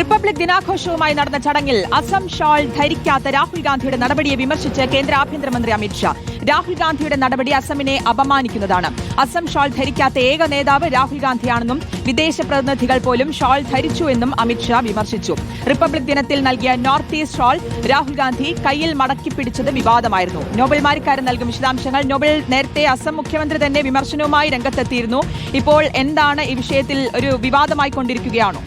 Republic ദിനാഘോഷവുമായി നടന്ന ചടങ്ങിൽ Assam shawl ധരിക്കാത്ത Rahul ഗാന്ധിയുടെ നടപടിയെ വിമർശിച്ച് കേന്ദ്ര ആഭ്യന്തരമന്ത്രി അമിത്ഷാ രാഹുൽ ഗാന്ധിയുടെ നടപടി അസമിനെ അപമാനിക്കുന്നതാണ്. അസം ഷാൾ ധരിക്കാത്ത ഏക നേതാവ് രാഹുൽ ഗാന്ധിയാണെന്നും വിദേശ പ്രതിനിധികൾ പോലും ഷാൾ ധരിച്ചു എന്നും അമിത്ഷാ വിമർശിച്ചു. റിപ്പബ്ലിക് ദിനത്തിൽ നൽകിയ north east shawl Rahul Gandhi കയ്യിൽ മടക്കി പിടിച്ചത് വിവാദമായിരുന്നു. നോബൽ മാരിക്കാരൻ നൽകും വിശദാംശങ്ങൾ നോബൽ നേരത്തെ അസം മുഖ്യമന്ത്രി തന്നെ വിമർശനവുമായി രംഗത്തെത്തിയിരുന്നു. ഇപ്പോൾ എന്താണ് ഈ വിഷയത്തിൽ ഒരു വിവാദമായി കൊണ്ടിരിക്കുകയാണോ?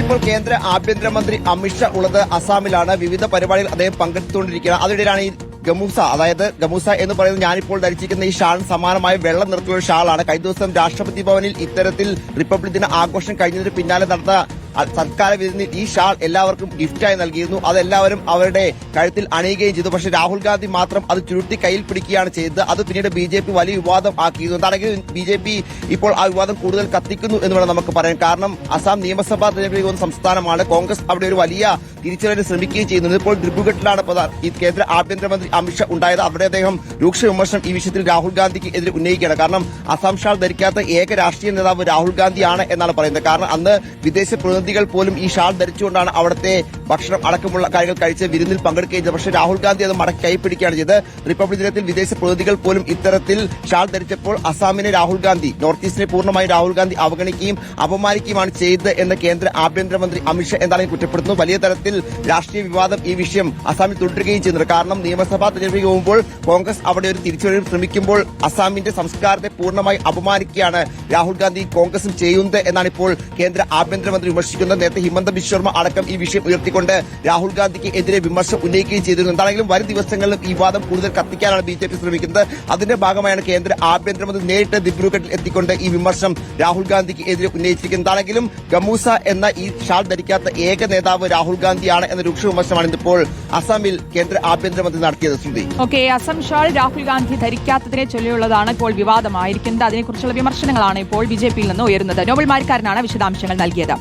ഇപ്പോൾ കേന്ദ്ര ആഭ്യന്തരമന്ത്രി അമിത്ഷാ ഉള്ളത് അസാമിലാണ്. വിവിധ പരിപാടികൾ അദ്ദേഹം പങ്കെടുത്തുകൊണ്ടിരിക്കുകയാണ്. അതിനിടെയാണ് ഈ ഗമൂസ അതായത് ഗമൂസ എന്ന് പറയുന്നത് ഞാനിപ്പോൾ ധരിച്ചിരിക്കുന്ന ഈ ഷാൾ സമാനമായ വെള്ള നിറത്തിലുള്ള ഷാളാണ്. കഴിഞ്ഞ ദിവസം രാഷ്ട്രപതി ഭവനിൽ ഇത്തരത്തിൽ റിപ്പബ്ലിക് ദിന ആഘോഷം കഴിഞ്ഞതിന് പിന്നാലെ നടന്ന സത്കാര വിരുന്നിൽ ഈ ഷാൾ എല്ലാവർക്കും ഗിഫ്റ്റായി നൽകിയിരുന്നു. അതെല്ലാവരും അവരുടെ കഴുത്തിൽ അണിയുകയും ചെയ്തു. പക്ഷേ രാഹുൽ ഗാന്ധി മാത്രം അത് ചുരുട്ടി കയ്യിൽ പിടിക്കുകയാണ് ചെയ്തത്. അത് പിന്നീട് ബി ജെ പി വലിയ വിവാദം ആക്കിയിരുന്നു. അതാണെങ്കിലും ബി ജെ പി ഇപ്പോൾ ആ വിവാദം കൂടുതൽ കത്തിക്കുന്നു എന്ന് വേണം നമുക്ക് പറയാൻ. കാരണം അസാം നിയമസഭാ തെരഞ്ഞെടുപ്പിൽ പോകുന്ന സംസ്ഥാനമാണ്. കോൺഗ്രസ് അവിടെ ഒരു വലിയ തിരിച്ചറിയാൻ ശ്രമിക്കുകയും ചെയ്യുന്നത്. ഇപ്പോൾ ഡിബ്രുഗഡിലാണ് ഈ കേന്ദ്ര ആഭ്യന്തരമന്ത്രി അമിത്ഷാ ഉണ്ടായത്. അവിടെ അദ്ദേഹം രൂക്ഷ വിമർശനം ഈ വിഷയത്തിൽ രാഹുൽ ഗാന്ധിക്ക് എതിരെ ഉന്നയിക്കുകയാണ്. കാരണം അസാം ഷാൾ ധരിക്കാത്ത ഏക രാഷ്ട്രീയ നേതാവ് രാഹുൽ ഗാന്ധിയാണ് എന്നാണ് പറയുന്നത്. കാരണം അന്ന് വിദേശ പ്രതിനിധികൾ പോലും ഈ ഷാൾ ധരിച്ചുകൊണ്ടാണ് അവിടുത്തെ ഭക്ഷണം അടക്കമുള്ള കാര്യങ്ങൾ കഴിച്ച് വിരുന്നിൽ പങ്കെടുക്കുകയും ചെയ്തത്. പക്ഷേ രാഹുൽ ഗാന്ധി അത് മടക്കി കൈപ്പിടിക്കുകയാണ് ചെയ്തത്. റിപ്പബ്ലിക് ദിനത്തിൽ വിദേശ പ്രതിനിധികൾ പോലും ഇത്തരത്തിൽ ഷാൾ ധരിച്ചപ്പോൾ അസാമിനെ രാഹുൽ ഗാന്ധി നോർത്ത് ഈസ്റ്റിനെ പൂർണമായി രാഹുൽ ഗാന്ധി അവഗണിക്കുകയും അപമാനിക്കുകയുമാണ് ചെയ്തത് എന്ന് കേന്ദ്ര ആഭ്യന്തരമന്ത്രി അമിത്ഷാ എന്താണ് കുറ്റപ്പെടുത്തുന്നു. വലിയ തരത്തിൽ രാഷ്ട്രീയ വിവാദം ഈ വിഷയം അസാമിൽ തുടരുകയും ചെയ്യുന്നുണ്ട്. കാരണം നിയമസഭാ തെരഞ്ഞെടുപ്പിൽ പോകുമ്പോൾ കോൺഗ്രസ് അവിടെ ഒരു തിരിച്ചുവരവ് ശ്രമിക്കുമ്പോൾ അസാമിന്റെ സംസ്കാരത്തെ പൂർണമായി അപമാനിക്കുകയാണ് രാഹുൽ ഗാന്ധി കോൺഗ്രസും ചെയ്യുന്നത് എന്നാണ് ഇപ്പോൾ കേന്ദ്ര ആഭ്യന്തരമന്ത്രി വിമർശിക്കുന്നത് നേരത്തെ ഹിമന്ത ബിശ്വ ശർമ്മ അടക്കം ഈ വിഷയം ഉയർത്തിക്കൊണ്ട് രാഹുൽ ഗാന്ധിക്ക് എതിരെ വിമർശനം ഉന്നയിക്കുകയും ചെയ്തിരുന്നു. എന്താണെങ്കിലും വരും ദിവസങ്ങളിലും ഈ വാദം കൂടുതൽ കത്തിക്കാനാണ് ബി ജെ പി ശ്രമിക്കുന്നത്. അതിന്റെ ഭാഗമായാണ് കേന്ദ്ര ആഭ്യന്തരമന്ത്രി നേരിട്ട് ദിബ്രുഗഡിൽ എത്തിക്കൊണ്ട് ഈ വിമർശനം രാഹുൽ ഗാന്ധിക്ക് എതിരെ ഉന്നയിച്ചിരിക്കുന്നത്. എന്താണെങ്കിലും ഗമൂസ എന്ന ഈ ഷാൾ ധരിക്കാത്ത ഏക നേതാവ് രാഹുൽ ഗാന്ധിയാണ് എന്ന രൂക്ഷ വിമർശനമാണ് ഇപ്പോൾ അസാമിൽ കേന്ദ്ര ആഭ്യന്തരമന്ത്രി നടത്തിയത്. ശ്രുതി. ഓക്കെ അസം ഷാൾ രാഹുൽ ഗാന്ധി ധരിക്കാത്തതിനെ ചൊല്ലിയുള്ളതാണ് ഇപ്പോൾ വിവാദമായിരിക്കുന്നത്. അതിനെക്കുറിച്ചുള്ള വിമർശനങ്ങളാണ് ഇപ്പോൾ ബിജെപിയിൽ നിന്ന് ഉയരുന്നത്. നോബൽ മാരിക്കാരനാണ് വിശദാംശങ്ങൾ നൽകിയത്.